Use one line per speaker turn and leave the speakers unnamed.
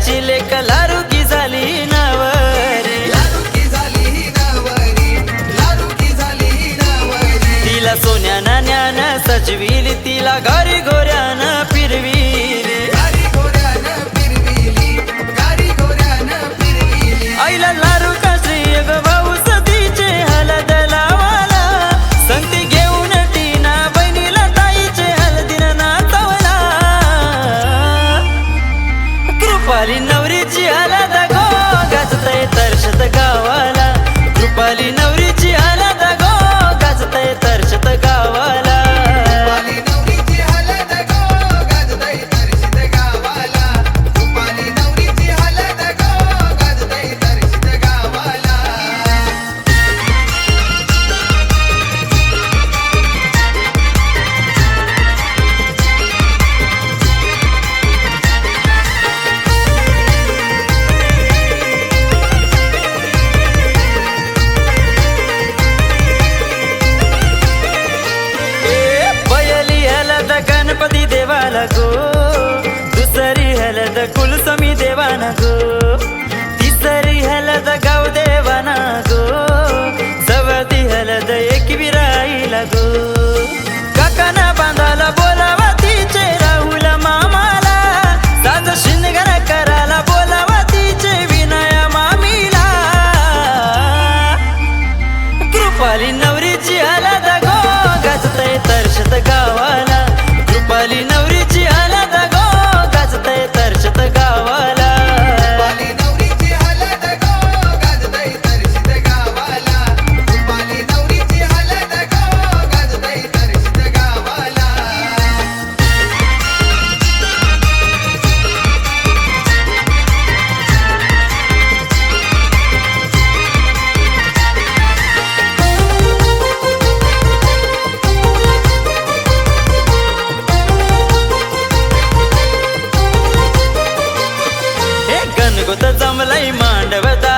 नाचले कला ಗೋ ದಿಸರಿ ಹೇಳದ ಕುಲಸಮಿ ದೇವಾನಗೋ ಇತರಿ ಹಲದ ಗ भागवत जमलय मांडवता